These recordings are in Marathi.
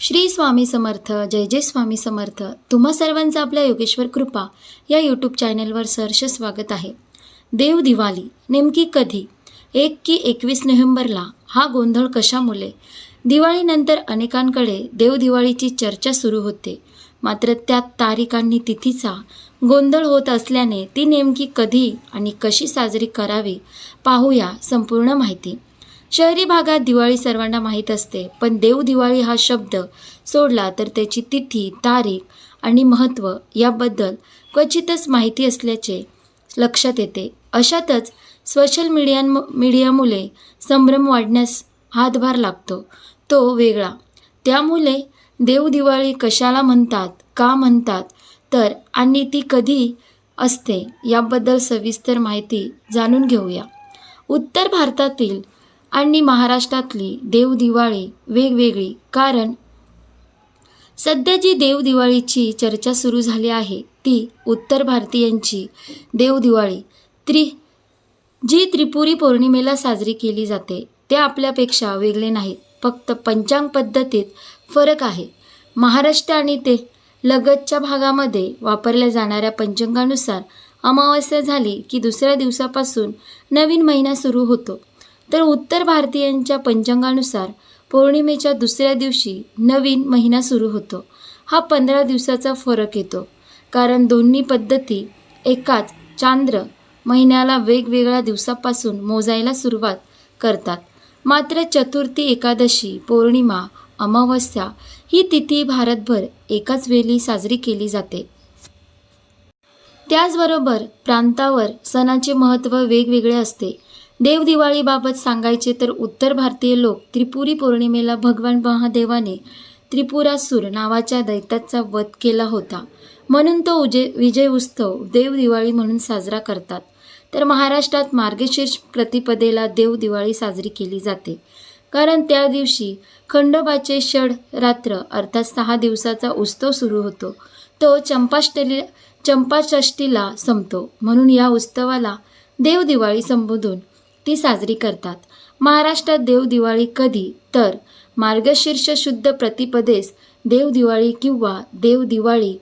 श्री स्वामी समर्थ जय जय स्वामी समर्थ. तुम्हा सर्वांचं आपल्या योगेश्वर कृपा या यूट्यूब चॅनलवर सहर्ष स्वागत आहे. देव दिवाळी नेमकी कधी? एक की एकवीस नोव्हेंबरला हा गोंधळ कशामुळे? दिवाळीनंतर अनेकांकडे देवदिवाळीची चर्चा सुरू होते. मात्र त्यात तारीखांनी तिथीचा गोंधळ होत असल्याने ती नेमकी कधी आणि कशी साजरी करावी पाहूया संपूर्ण माहिती. शहरी भागात दिवाळी सर्वांना माहीत असते पण देव दिवाळी हा शब्द सोडला तर त्याची तिथी तारीख आणि महत्त्व याबद्दल क्वचितच माहिती असल्याचे लक्षात येते. अशातच सोशल मीडिया मीडियामुळे संभ्रम वाढण्यास हातभार लागतो. तो वेगळा. त्यामुळे देव दिवाळी कशाला म्हणतात का म्हणतात तर आणि ती कधी असते याबद्दल सविस्तर माहिती जाणून घेऊया. उत्तर भारतातील आणि महाराष्ट्रातली देवदिवाळी वेगवेगळी. कारण सध्या जी देवदिवाळीची चर्चा सुरू झाली आहे ती उत्तर भारतीयांची देवदिवाळी त्रि जी त्रिपुरी पौर्णिमेला साजरी केली जाते ते आपल्यापेक्षा वेगळे नाहीत. फक्त पंचांग पद्धतीत फरक आहे. महाराष्ट्र आणि ते लगतच्या भागामध्ये वापरल्या जाणाऱ्या पंचांगानुसार अमावस्या झाली की दुसऱ्या दिवसापासून नवीन महिना सुरू होतो. तर उत्तर भारतीयांच्या पंचांगानुसार पौर्णिमेच्या दुसऱ्या दिवशी नवीन महिना सुरू होतो. हा पंधरा दिवसाचा फरक येतो. कारण दोन्ही पद्धती एकाच चांद्र महिन्याला वेगवेगळ्या दिवसापासून मोजायला सुरुवात करतात. मात्र चतुर्थी एकादशी पौर्णिमा अमावस्या ही तिथी भारतभर एकाच वेळी साजरी केली जाते. त्याचबरोबर प्रांतावर सणाचे महत्त्व वेगवेगळे असते. देवदिवाळीबाबत सांगायचे तर उत्तर भारतीय लोक त्रिपुरी पौर्णिमेला भगवान महादेवाने त्रिपुरासूर नावाच्या दैत्याचा वध केला होता. म्हणून तो उजे विजय उत्सव देवदिवाळी म्हणून साजरा करतात. तर महाराष्ट्रात मार्गशीर्ष प्रतिपदेला देवदिवाळी साजरी केली जाते. कारण त्या दिवशी खंडोबाचे षड रात्र अर्थात सहा दिवसाचा उत्सव सुरू होतो. तो चंपाष्टली चंपाषष्टीला संपतो. म्हणून या उत्सवाला देवदिवाळी संबोधून ती साजरी करतात. महाराष्ट्रात देवदिवाळी कधी? तर मार्गशीर्ष शुद्ध प्रतिपदेस देवदिवाळी किंवा देवदिवाळी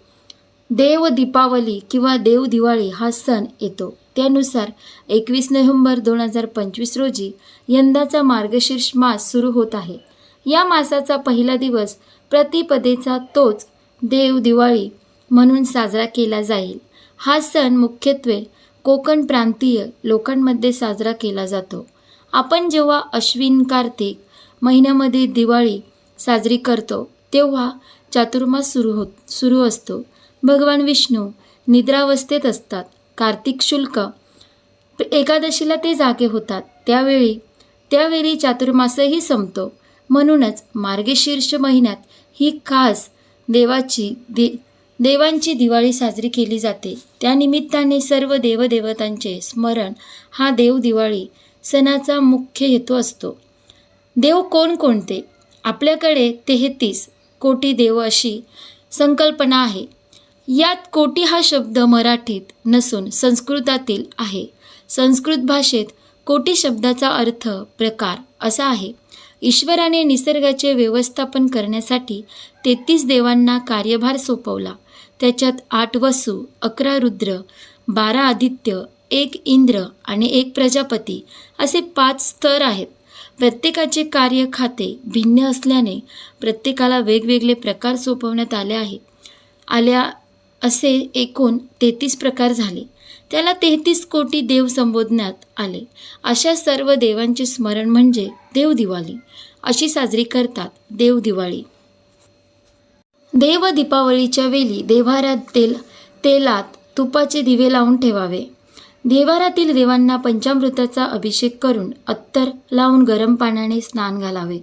देव दीपावली किंवा देवदिवाळी हा सण येतो. त्यानुसार एकवीस नोव्हेंबर दोन हजार पंचवीस रोजी यंदाचा मार्गशीर्ष मास सुरू होत आहे. या मासाचा पहिला दिवस प्रतिपदेचा तोच देव दिवाळी म्हणून साजरा केला जाईल. हा सण मुख्यत्वे कोकण प्रांतीय लोकांमध्ये साजरा केला जातो. आपण जेव्हा अश्विन कार्तिक महिन्यामध्ये दिवाळी साजरी करतो तेव्हा चातुर्मास सुरू होत सुरू असतो. भगवान विष्णू निद्रावस्थेत असतात. कार्तिक शुल्क एकादशीला ते जागे होतात. त्यावेळी त्यावेळी चातुर्मासही संपतो. म्हणूनच मार्गशीर्ष महिन्यात ही खास देवाची दे देवांची दिवाळी साजरी केली जाते. त्यानिमित्ताने सर्व देवदेवतांचे स्मरण हा देव दिवाळी सणाचा मुख्य हेतू असतो. देव कोणकोणते आपल्याकडे तेहतीस कोटी देव अशी संकल्पना आहे. यात कोटी हा शब्द मराठीत नसून संस्कृतातील आहे. संस्कृत भाषेत कोटी शब्दाचा अर्थ प्रकार असा आहे. ईश्वराने निसर्गाचे व्यवस्थापन करण्यासाठी तेहतीस देवांना कार्यभार सोपवला. त्याच्यात आठ वसू अकरा रुद्र बारा आदित्य एक इंद्र आणि एक प्रजापती असे पाच स्तर आहेत. प्रत्येकाचे कार्य खाते भिन्न असल्याने प्रत्येकाला वेगवेगळे प्रकार सोपवण्यात आले आहेत. आल्या असे एकूण तेहतीस प्रकार झाले. त्याला तेहतीस कोटी देव संबोधण्यात आले. अशा सर्व देवांचे स्मरण म्हणजे देव दिवाळी. अशी साजरी करतात देव दिवाळी. देव दीपावलीच्या वेळी देव्हाऱ्यात तेल तेलात तुपाचे दिवे लावून ठेवावे. देवारातील देवांना पंचामृताचा अभिषेक करून अत्तर लावून गरम पाण्याने स्नान घालावे.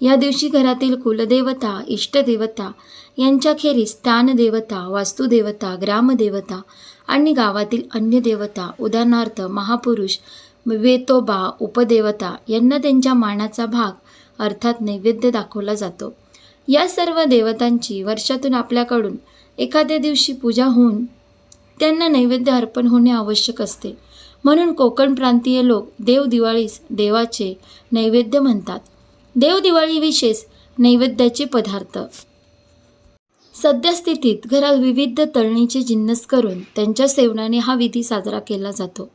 या दिवशी घरातील कुलदेवता इष्टदेवता यांच्याखेरीज स्थानदेवता वास्तुदेवता ग्रामदेवता आणि गावातील अन्य देवता उदाहरणार्थ महापुरुष वेतोबा उपदेवता यांना त्यांच्या मानाचा भाग अर्थात नैवेद्य दाखवला जातो. या सर्व देवतांची वर्षातून आपल्याकडून एखाद्या दिवशी पूजा होऊन त्यांना नैवेद्य अर्पण होणे आवश्यक असते. म्हणून कोकण प्रांतीय लोक देव दिवाळीस देवाचे नैवेद्य म्हणतात. देवदिवाळी विशेष नैवेद्याचे पदार्थ. सद्यस्थितीत घरात विविध तळणीचे जिन्नस करून त्यांच्या सेवनाने हा विधी साजरा केला जातो.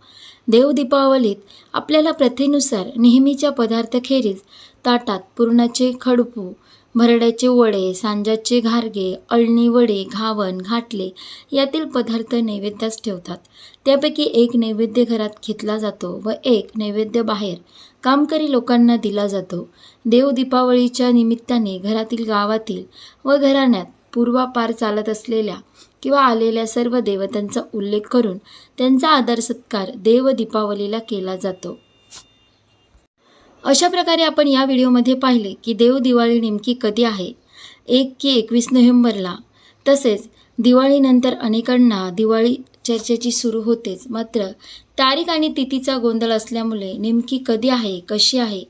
देव दीपावलीत आपल्याला प्रथेनुसार नेहमीच्या पदार्थखेरीज ताटात पुरणाचे खडपू भरड्याचे वडे सांजाचे घारगे अळणी वडे घावन घाटले यातील पदार्थ नैवेद्यास ठेवतात. त्यापैकी एक नैवेद्य घरात घेतला जातो व एक नैवेद्य बाहेर कामकरी लोकांना दिला जातो. देव दीपावलीच्या निमित्ताने घरातील गावातील व घराण्यात पूर्वापार चालत असलेल्या किंवा आलेल्या सर्व देवतांचा उल्लेख करून त्यांचा आदर सत्कार देव दीपावलीला केला जातो. अशा प्रकारे आपण या व्हिडिओमध्ये पाहिले की देव दिवाळी नेमकी कधी आहे? एक की एकवीस नोव्हेंबरला. तसेच दिवाळीनंतर अनेकांना दिवाळी चर्चेची सुरू होतेच. मात्र तारीख आणि तिथीचा गोंधळ असल्यामुळे नेमकी कधी आहे कशी आहे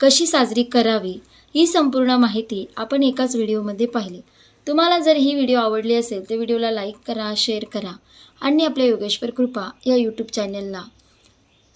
कशी साजरी करावी ही संपूर्ण माहिती आपण एकाच व्हिडिओमध्ये पाहिली. तुम्हाला जर ही व्हिडिओ आवडली असेल तर व्हिडिओला लाईक करा शेअर करा आणि आपल्या योगेश्वर कृपा या यूट्यूब चॅनलला